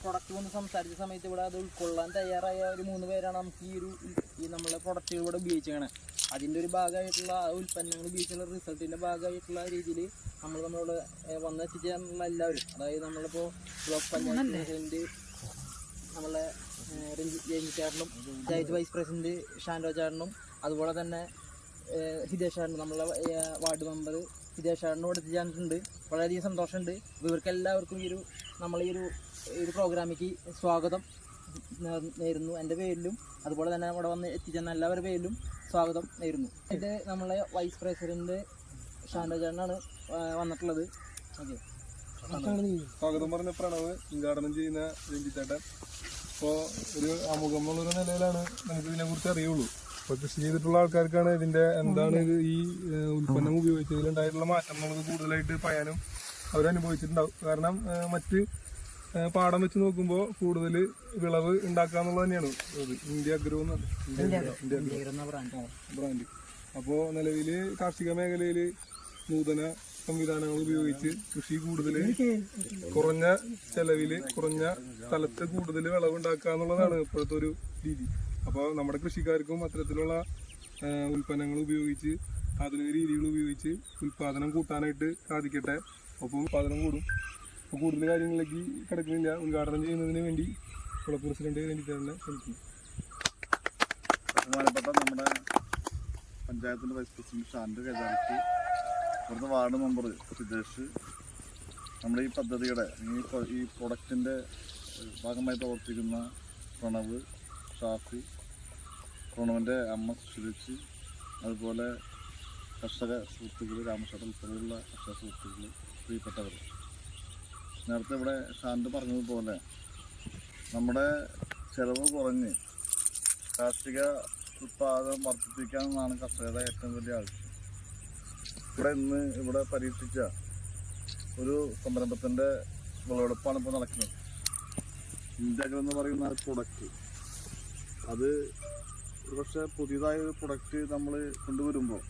Product കൊണ്ട് സംസാരിച്ച സമയത്ത് ഇവിടെ അത് ഉൾക്കൊള്ളാൻ തയ്യാറായ ഒരു മൂന്ന് പേരാണ് നമുക്ക് ഈ ഒരു ഈ നമ്മളെ പ്രൊഡക്റ്റുകൾ ഇവിടെ ഉപയോഗിച്ചേക്കണേ. അതിന്റെ ഒരു ഭാഗമായിട്ടുള്ള ആ ഉൽപ്പന്നങ്ങൾ ഉപയോഗിച്ചുള്ള റിസൾട്ടിന്റെ ഭാഗമായിട്ടുള്ള രീതിയിൽ നമ്മൾ നമ്മളോട് വന്നെത്തിച്ചേർന്നുള്ള എല്ലാവരും. അതായത് നമ്മളിപ്പോൾ ബ്ലോക്ക് പഞ്ചായത്ത് നമ്മളെ രഞ്ജിത് രഞ്ജി രഞ്ജി ചേട്ടനും പഞ്ചായത്ത് വൈസ് പ്രസിഡന്റ് ഷാൻഡോ ചേട്ടനും അതുപോലെ തന്നെ ഹിതേഷ് ചേട്ടനും നമ്മളെ വാർഡ് മെമ്പർ ഹിതേഷ് ചേട്ടനും ഇവിടെ എത്തിച്ചേർന്നിട്ടുണ്ട്. വളരെയധികം സന്തോഷമുണ്ട്. ഇവർക്കെല്ലാവർക്കും ഈ ഒരു നമ്മൾ ഈ ഒരു ഒരു പ്രോഗ്രാമിക്ക് സ്വാഗതം നേരുന്നു. എന്റെ പേരിലും അതുപോലെ തന്നെ ഇവിടെ വന്ന് എത്തിച്ചെന്ന എല്ലാവരുടെ പേരിലും സ്വാഗതം നേരുന്നു. ഇത് നമ്മളെ വൈസ് പ്രസിഡന്റ് ഷാൻഡോ വന്നിട്ടുള്ളത്. ഓക്കെ. സ്വാഗതം പറഞ്ഞ പ്രണവ് ഉദ്ഘാടനം ചെയ്യുന്ന രഞ്ജിത്തേട്ടൻ. ഇപ്പോൾ ഒരു അമുഖം എന്നുള്ളൊരു നിലയിലാണ് നമുക്ക് ഇതിനെ കുറിച്ച് അറിയുള്ളൂ. ഇപ്പോൾ കൃഷി ചെയ്തിട്ടുള്ള ആൾക്കാർക്കാണ് ഇതിന്റെ എന്താണ് ഇത് ഈ ഉൽപ്പന്നം ഉപയോഗിച്ചതിലുണ്ടായിട്ടുള്ള മാറ്റം എന്നുള്ളത് കൂടുതലായിട്ട് പറയാനും അവരനുഭവിച്ചിട്ടുണ്ടാവും. കാരണം മറ്റ് പാടം വെച്ച് നോക്കുമ്പോൾ കൂടുതൽ വിളവ് ഉണ്ടാക്കുക എന്നുള്ളത് തന്നെയാണ് അത്. ഇന്ത്യ അഗ്രോ എന്നാണ് ഇന്ത്യ അഗ്രോ ബ്രാൻഡ്. അപ്പോൾ നിലവിൽ കാർഷിക മേഖലയിൽ നൂതന സംവിധാനങ്ങൾ ഉപയോഗിച്ച് കൃഷി കൂടുതൽ കുറഞ്ഞ ചെലവിൽ കുറഞ്ഞ സ്ഥലത്ത് കൂടുതൽ വിളവുണ്ടാക്കുക എന്നുള്ളതാണ് ഇപ്പോഴത്തെ ഒരു രീതി. അപ്പോൾ നമ്മുടെ കൃഷിക്കാർക്കും അത്തരത്തിലുള്ള ഉൽപ്പന്നങ്ങൾ ഉപയോഗിച്ച് ആധുനിക രീതികൾ ഉപയോഗിച്ച് ഉൽപ്പാദനം കൂട്ടാനായിട്ട് സാധിക്കട്ടെ ഒപ്പം ഉൽപാദനം കൂടും. അപ്പോൾ കൂടുതൽ കാര്യങ്ങളിലേക്ക് കിടക്കുന്നില്ല. ഉദ്ഘാടനം ചെയ്യുന്നതിന് വേണ്ടി കുള പ്രസിഡന്റ് വേണ്ടിയിട്ട് തന്നെ ബഹുമാനപ്പെട്ട നമ്മുടെ പഞ്ചായത്തിന്റെ വൈസ് പ്രസിഡന്റ് ഷാന്റെ കൈതാലിക്ക് ഇവിടുത്തെ വാർഡ് മെമ്പർ സിദ്ധേഷ് നമ്മുടെ ഈ പദ്ധതിയുടെ ഈ ഈ പ്രൊഡക്റ്റിന്റെ ഭാഗമായി പ്രവർത്തിക്കുന്ന പ്രണവ് ഷാഫി പ്രണവിന്റെ അമ്മ സുരച്ച് അതുപോലെ കർഷക സുഹൃത്തുക്കൾ രാമക്ഷേത്രം ഉൾപ്പെടെയുള്ള കർഷക സുഹൃത്തുക്കൾ പ്രിയപ്പെട്ടവർ. നേരത്തെ ഇവിടെ ഷാന്റെ പറഞ്ഞതുപോലെ നമ്മുടെ ചിലവ് കുറഞ്ഞ് കാർഷിക ഉത്പാദനം വർദ്ധിപ്പിക്കാമെന്നാണ് കർഷകരുടെ ഏറ്റവും വലിയ ആവശ്യം. ഇവിടെ ഇന്ന് ഇവിടെ പരീക്ഷിച്ച ഒരു സംരംഭത്തിന്റെ വിളവെടുപ്പാണ് ഇപ്പോൾ നടക്കുന്നത്. ഇന്ത്യകൾ എന്ന് പറയുന്ന പ്രൊഡക്റ്റ് അത് ഒരുപക്ഷെ പുതിയതായ ഒരു പ്രൊഡക്റ്റ് നമ്മൾ കൊണ്ടുവരുമ്പോൾ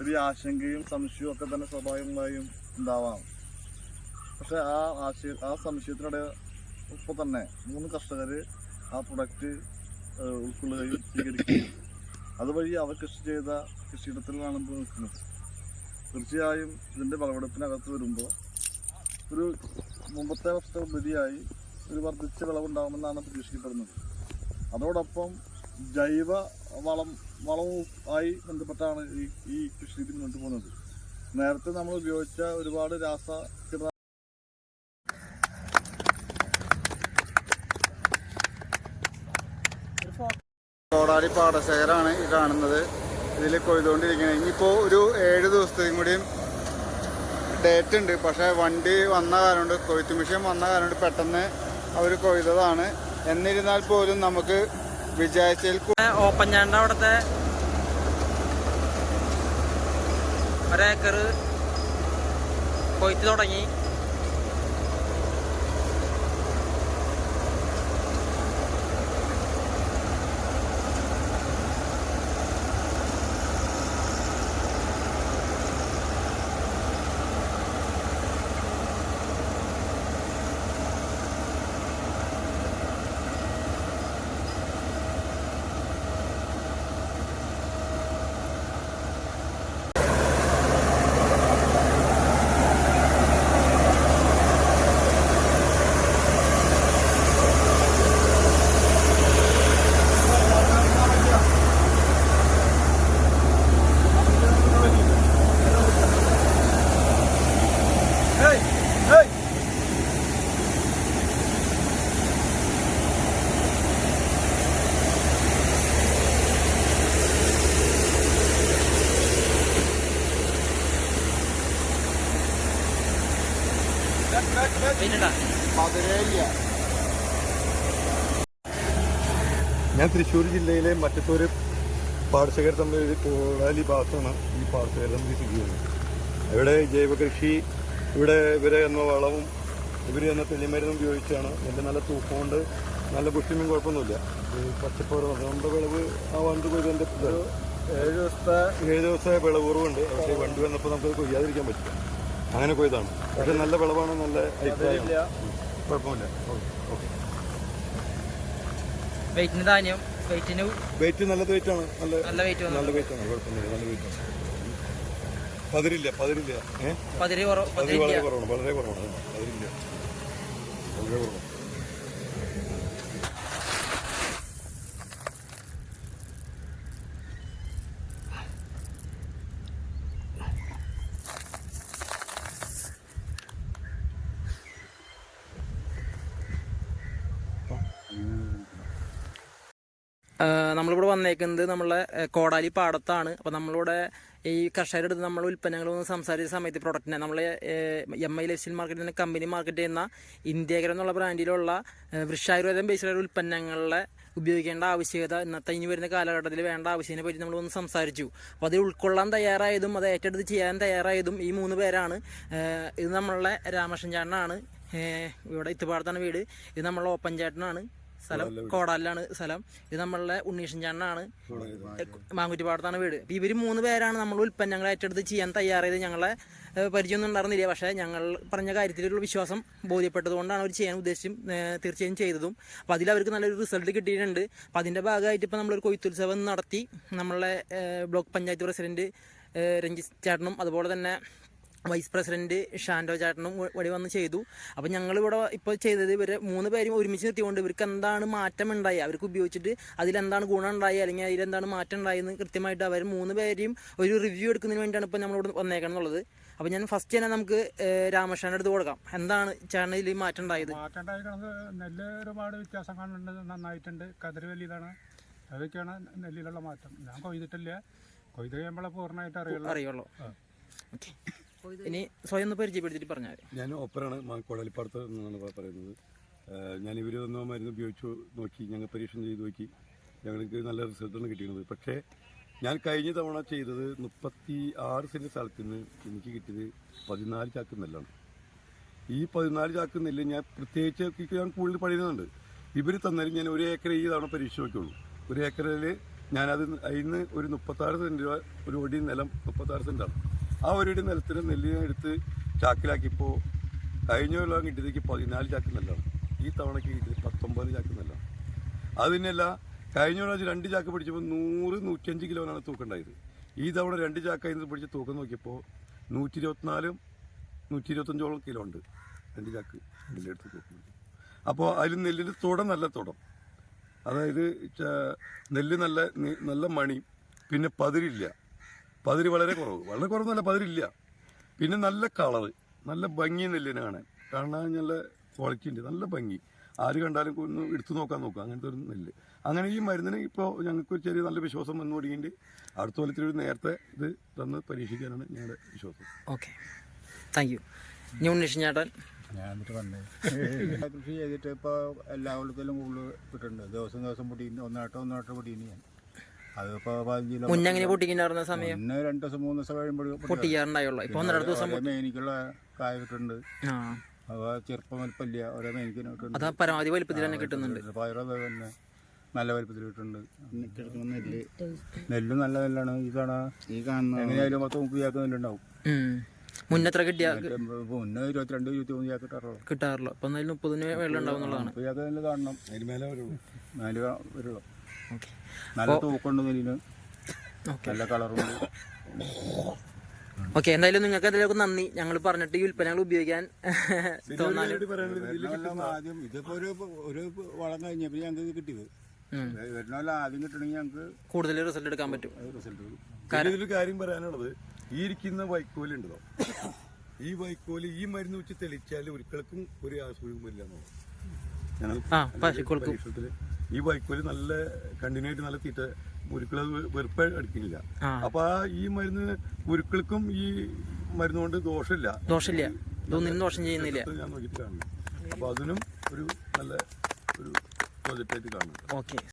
ഒരു ആശങ്കയും സംശയവും ഒക്കെ തന്നെ സ്വാഭാവികമായും ഉണ്ടാവാം. പക്ഷെ ആ ആശയ ആ സംശയത്തിനിടെ ഇപ്പോൾ തന്നെ മൂന്ന് കർഷകർ ആ പ്രൊഡക്റ്റ് ഉൾക്കൊള്ളുകയും സ്വീകരിക്കുകയും അതുവഴി അവർ കൃഷി ചെയ്ത കൃഷിയിടത്തിലാണ് നിൽക്കുന്നത്. തീർച്ചയായും ഇതിന്റെ വിളവെടുപ്പിനകത്ത് വരുമ്പോൾ ഒരു മുമ്പത്തെ വർഷത്തെ ഉപരിയായി ഒരു വർദ്ധിച്ച വിളവുണ്ടാകുമെന്നാണ് പ്രതീക്ഷിക്കപ്പെടുന്നത്. അതോടൊപ്പം ജൈവ വളം വളവും ആയി ബന്ധപ്പെട്ടാണ് ഈ ഈ കൃഷി രീതി മുന്നോട്ട് പോകുന്നത്. നേരത്തെ നമ്മൾ ഉപയോഗിച്ച ഒരുപാട് രാസ കീട കോടാലി പാടശേഖരമാണ് ഈ കാണുന്നത്. ഇതിൽ കൊയ്തുകൊണ്ടിരിക്കുന്നത് ഇനിയിപ്പോൾ ഒരു ഏഴ് ദിവസത്തേക്കും കൂടിയും ഡേറ്റ് ഉണ്ട്. പക്ഷേ വണ്ടി വന്ന കാരണം കൊണ്ട് കൊയ്ത്ത് മെഷീൻ വന്ന കാരണം കൊണ്ട് പെട്ടെന്ന് അവർ കൊയ്തതാണ്. എന്നിരുന്നാൽ പോലും നമുക്ക് വിചാരിച്ചതിൽ ചാണ്ട അവിടുത്തെ ഒരേക്കർ കൊയ്ത്ത് തുടങ്ങി. ഞാൻ തൃശ്ശൂർ ജില്ലയിലെ മറ്റത്തൊരു പാടശേഖര സമിതി കോടാലി ഭാഗത്താണ് ഈ പാടശേഖര സമിതി സ്ഥിതി ചെയ്യുന്നത്. ഇവിടെ ജൈവകൃഷി ഇവിടെ ഇവരെ എന്ന വളവും ഇവർ എന്ന തെളിമരുന്നും ഉപയോഗിച്ചാണ് എന്റെ നല്ല തൂക്കമുണ്ട്. നല്ല പുഷ്ടിമയും കുഴപ്പമൊന്നുമില്ല. ഈ പച്ചപ്പോറ് നമ്മുടെ വിളവ് ആ വണ്ട് കൊയ്തതിന്റെ ഏഴ് ദിവസത്തെ ഏഴ് ദിവസത്തെ വിളവ് കുറവുണ്ട് പക്ഷേ വണ്ടി വന്നപ്പോൾ നമുക്ക് കൊയ്യാതിരിക്കാൻ പറ്റില്ല. അങ്ങനെ കൊയ്താണ് പക്ഷെ നല്ല വിളവാണ് നല്ല അഭിപ്രായം. കുഴപ്പമില്ല. ഓക്കെ വെയിറ്റിന് ധാന്യം വെയിറ്റിന് വെയിറ്റ് നല്ലത് വെയിറ്റ് ആണ്. നല്ല നല്ല വെയിറ്റ് നല്ല വെയിറ്റ് ആണ്. കുഴപ്പമൊന്നുമില്ല. നല്ല വെയിറ്റ് ആണ്. പതിരില്ല പതിരില്ല. ഏഹ് പതിരി വളരെ കുറവാണ്. വളരെ കുറവാണ്. പതിരില്ല. വളരെ കുറവാണ്. നമ്മളിവിടെ വന്നേക്കുന്നത് നമ്മളെ കോടാലി പാടത്താണ്. അപ്പോൾ നമ്മളിവിടെ ഈ കർഷകരുടെ അടുത്ത് നമ്മൾ ഉൽപ്പന്നങ്ങളൊന്ന് സംസാരിച്ച സമയത്ത് പ്രൊഡക്റ്റിനെ നമ്മൾ എം ഐ ലൈഫ് മാർക്കറ്റിൽ കമ്പനി മാർക്കറ്റ് ചെയ്യുന്ന ഇന്ത്യകരം എന്നുള്ള ബ്രാൻഡിലുള്ള വൃക്ഷായുർവേദം ബേസിലുള്ള ഉൽപ്പന്നങ്ങളെ ഉപയോഗിക്കേണ്ട ആവശ്യകത ഇന്നത്തെ ഇനി വരുന്ന കാലഘട്ടത്തിൽ വേണ്ട ആവശ്യത്തിനെ പറ്റി നമ്മൾ ഒന്ന് സംസാരിച്ചു. അപ്പോൾ അതിൽ ഉൾക്കൊള്ളാൻ തയ്യാറായതും അത് ഏറ്റെടുത്ത് ചെയ്യാൻ തയ്യാറായതും ഈ മൂന്ന് പേരാണ്. ഇത് നമ്മളുടെ രാമകൃഷ്ണൻ ചേട്ടനാണ്. ഇവിടെ ഇത്തുപാടത്താണ് വീട്. ഇത് നമ്മളെ ഓപ്പൻ ചേട്ടനാണ്. സ്ഥലം കോടാലിലാണ് സ്ഥലം. ഇത് നമ്മളുടെ ഉണ്ണീഷൻ ചേട്ടനാണ് മാങ്കുറ്റിപ്പാടത്താണ് വീട്. ഇപ്പൊ ഇവർ മൂന്ന് പേരാണ് നമ്മൾ ഉൽപ്പന്നങ്ങൾ ഏറ്റെടുത്ത് ചെയ്യാൻ തയ്യാറായത്. ഞങ്ങളെ പരിചയമൊന്നും ഉണ്ടായിരുന്നില്ല. പക്ഷേ ഞങ്ങൾ പറഞ്ഞ കാര്യത്തിലുള്ള വിശ്വാസം ബോധ്യപ്പെട്ടതുകൊണ്ടാണ് അവർ ചെയ്യാൻ ഉദ്ദേശിച്ചും തീർച്ചയായും ചെയ്തതും. അപ്പോൾ അതിൽ അവർക്ക് നല്ലൊരു റിസൾട്ട് കിട്ടിയിട്ടുണ്ട്. അപ്പൊ അതിന്റെ ഭാഗമായിട്ട് ഇപ്പോൾ നമ്മളൊരു കൊയ്ത്തുത്സവം നടത്തി. നമ്മളെ ബ്ലോക്ക് പഞ്ചായത്ത് പ്രസിഡന്റ് രഞ്ജിത് രഞ്ജിത്ത് ചേട്ടനും അതുപോലെ തന്നെ വൈസ് പ്രസിഡന്റ് ഷാൻഡോ ചേട്ടനും വഴി വന്ന് ചെയ്തു. അപ്പോൾ ഞങ്ങളിവിടെ ഇപ്പോൾ ചെയ്തത് ഇവർ മൂന്ന് പേരും ഒരുമിച്ച് നിർത്തിക്കൊണ്ട് ഇവർക്ക് എന്താണ് മാറ്റം ഉണ്ടായി? അവർക്ക് ഉപയോഗിച്ചിട്ട് അതിലെന്താണ് ഗുണം ഉണ്ടായി? അല്ലെങ്കിൽ അതിലെന്താണ് മാറ്റം ഉണ്ടായെന്ന് കൃത്യമായിട്ട് അവർ മൂന്ന് പേരെയും ഒരു റിവ്യൂ എടുക്കുന്നതിന് വേണ്ടിയാണ് ഇപ്പോൾ നമ്മളിവിടെ വന്നേക്കണം എന്നുള്ളത്. അപ്പോൾ ഞാൻ ഫസ്റ്റ് തന്നെ നമുക്ക് രാമകൃഷ്ണന്റെ അടുത്ത് കൊടുക്കാം. എന്താണ് ചേട്ടനിൽ മാറ്റം ഉണ്ടായത്? മാറ്റം ഉണ്ടായിരിക്കണത് നെല്ല് ഒരുപാട് വ്യത്യാസം കാണുന്നുണ്ട്. നന്നായിട്ടുണ്ട്. കതിര് വലിയതാണ്. അതൊക്കെയാണ് നെല്ലിലുള്ള മാറ്റം. ഞാൻ കൊയ്തിട്ടില്ല. കൊയ്ത് കഴിയുമ്പോഴേ പൂർണമായിട്ട് അറിയുള്ളൂ. അറിയുള്ളൂ. ഓക്കെ. ഇനി സ്വയം ഒന്ന് പരിചയപ്പെടുത്തിട്ട് പറഞ്ഞാൽ ഞാൻ ഓപ്പറാണ് കോടാലിപ്പാടത്ത് എന്നാണ് പറയുന്നത്. ഞാൻ ഇവർ തന്ന മരുന്ന് ഉപയോഗിച്ചു നോക്കി ഞങ്ങൾ പരീക്ഷണം ചെയ്ത് നോക്കി. ഞങ്ങൾക്ക് നല്ല റിസൾട്ടാണ് കിട്ടിയത് പക്ഷേ ഞാൻ കഴിഞ്ഞ തവണ ചെയ്തത് മുപ്പത്തി ആറ് സെന്റ് സ്ഥലത്ത് നിന്ന് എനിക്ക് കിട്ടിയത് പതിനാല് ചാക്ക് നെല്ലാണ്. ഈ പതിനാല് ചാക്ക് നെല്ല് ഞാൻ പ്രത്യേകിച്ച് ഞാൻ കൂടുതൽ പണിയുന്നുണ്ട്. ഇവർ തന്നാലും ഞാൻ ഒരു ഏക്കർ ഈ തവണ പരീക്ഷ നോക്കിയുള്ളൂ. ഒരു ഏക്കറിൽ ഞാനത് അതിന് ഒരു മുപ്പത്താറ് സെന്റ് രൂപ ഒരു ഒടി നിലം മുപ്പത്താറ് സെന്റാണ് ആ ഒരു നിലത്തിന് നെല്ല് ഞാൻ എടുത്ത് ചാക്കിലാക്കിയപ്പോൾ കഴിഞ്ഞ കൊല്ലം കിട്ടിയതേക്ക് പതിനാല് ചാക്ക് നെല്ലാണ്. ഈ തവണയ്ക്ക് കിട്ടിയത് പത്തൊമ്പത് ചാക്ക് നെല്ലാണ്. അത് തന്നെയല്ല കഴിഞ്ഞ പ്രാവശ്യം രണ്ട് ചാക്ക് പിടിച്ചപ്പോൾ നൂറ് നൂറ്റഞ്ച് കിലോനാണ് തൂക്കുണ്ടായത്. ഈ തവണ രണ്ട് ചാക്ക് അതിന് പിടിച്ച് തൂക്കം നോക്കിയപ്പോൾ നൂറ്റി ഇരുപത്തിനാലും നൂറ്റി ഇരുപത്തഞ്ചോളം കിലോ ഉണ്ട് രണ്ട് ചാക്ക് നെല്ലെടുത്ത് തൂക്കുന്നുണ്ട് അപ്പോൾ അതിൽ നെല്ലിന്റെ തുടം നല്ല തുടം. അതായത് നെല്ല് നല്ല നല്ല മണി പിന്നെ പതിരില്ല. പതിര് വളരെ കുറവ്. വളരെ കുറവെന്നല്ല പതിരില്ല. പിന്നെ നല്ല കളറ്. നല്ല ഭംഗി നെല്ലിനെ കാണാൻ. കാണാൻ നല്ല ക്വാളിറ്റി ഉണ്ട്. നല്ല ഭംഗി. ആര് കണ്ടാലും ഒന്ന് എടുത്തു നോക്കാൻ നോക്കുക. അങ്ങനത്തെ ഒരു നെല്ല്. അങ്ങനെ ഈ മരുന്നിന് ഇപ്പോൾ ഞങ്ങൾക്ക് ഒരു ചെറിയ നല്ല വിശ്വാസം വന്നു തുടങ്ങിയിട്ട് അടുത്ത കൊല്ലത്തിൽ ഒരു നേരത്തെ ഇത് തന്ന് പരീക്ഷിക്കാനാണ് ഞങ്ങളുടെ വിശ്വാസം. ഓക്കെ താങ്ക് യു ഞാൻ ഉണ്ണീഷൻ ചേട്ടൻ. ഞാൻ എന്നിട്ട് വന്നേ. കൃഷി ചെയ്തിട്ട് ഇപ്പോൾ എല്ലാ കൊല്ലത്തിലും കൂടുതൽ കിട്ടുന്നുണ്ട് ദിവസം ദിവസം പൊടിയുന്നു. ഒന്നാട്ടോ ഒന്നാട്ടോ പൊടിയുന്നു ഞാൻ. മുന്നേ അങ്ങനെ പൊട്ടിക്കുന്നായിരുന്ന സമയം? രണ്ടു രണ്ട് ദിവസം മൂന്ന് ദിവസം കഴിയുമ്പോൾ പൊട്ടിക്കാറുണ്ടായുള്ളൂ. ഇപ്പൊ ഒന്നര ദിവസം എനിക്കുള്ള മേനിക്കുള്ള കായ കിട്ടുന്നുണ്ട് ആ. അപ്പോൾ ചെറുപ്പം വലിപ്പമില്ല. ഓരോ മേനിക്കിന് കിട്ടുന്നുണ്ട് അത് പരമാവധി വലിപ്പത്തിൽ തന്നെ കിട്ടുന്നുണ്ട്. പയറത് തന്നെ നല്ല വലിപ്പത്തിൽ കിട്ടുന്നുണ്ട്. നെല്ല്. നെല്ല് നല്ല നെല്ലാണ്. ഈ കാണാ ഈ കാണുന്ന എങ്ങനെയായാലും പത്ത് മുപ്പത് ചാക്ക് നെല്ലുണ്ടാവും. മുന്നെത്ര എത്ര കിട്ടിയ മുന്നേ ഇരുപത്തിരണ്ട് ഇരുപത്തി മൂന്ന് ചാക്ക് കിട്ടാറുള്ളൂ. കിട്ടാറുള്ളൂ. അപ്പൊ മുപ്പതിന് വെള്ളം ഉണ്ടാവും എന്നുള്ളതാണ്. മുപ്പത് ചാക്ക് നെല്ല് കാണണം. അതിന് മേലെ വരുള്ളൂ. നാല് വരുള്ളൂ. നല്ല തൂക്കുണ്ട് നെല്ലിന് ഓക്കെ. നല്ല കളറുണ്ട് ഓക്കെ എന്തായാലും നിങ്ങൾക്ക് എന്തെങ്കിലും നന്ദി. ഞങ്ങൾ പറഞ്ഞിട്ട് ഈ ഉൽപ്പന്നങ്ങൾ ഉപയോഗിക്കാൻ ആദ്യം ഇതൊക്കെ ഒരു ഒരു വളം കഴിഞ്ഞപ്പോൾ ഞങ്ങൾക്ക് കിട്ടിയത്. ഉം. വരുന്നതെല്ലാം ആദ്യം കിട്ടണമെങ്കിൽ ഞങ്ങൾക്ക് കൂടുതൽ റിസൾട്ട് എടുക്കാൻ പറ്റും. റിസൾട്ട് വരും കാര്യം പറയാനുള്ളത് ഈ ഇരിക്കുന്ന വൈക്കോൽ ഉണ്ടല്ലോ. ഈ വൈക്കോൽ ഈ മരുന്ന് വെച്ച് തെളിച്ചാൽ ഒരിക്കൽക്കും ഒരു അസുഖവും ഇല്ല എന്നുള്ളത് പശുക്കൾക്ക്. ഈ വൈക്കോൽ നല്ല കണ്ടിന്യൂ ആയിട്ട് നല്ല തീറ്റ മുരുക്കൾ വെറുപ്പ് അടിക്കുന്നില്ല അപ്പൊ ആ ഈ മരുന്ന് മുരുക്കൾക്കും ഈ മരുന്ന് കൊണ്ട് ദോഷമില്ല. ദോഷമില്ല. ഇതൊന്നും ദോഷം ചെയ്യുന്നില്ല. ഞാൻ നോക്കിയിട്ട് കാണുന്നു അപ്പൊ അതിനും ഒരു നല്ല ഒരു പ്രോജക്റ്റ് ആയിട്ട് കാണുന്നു ഓക്കെ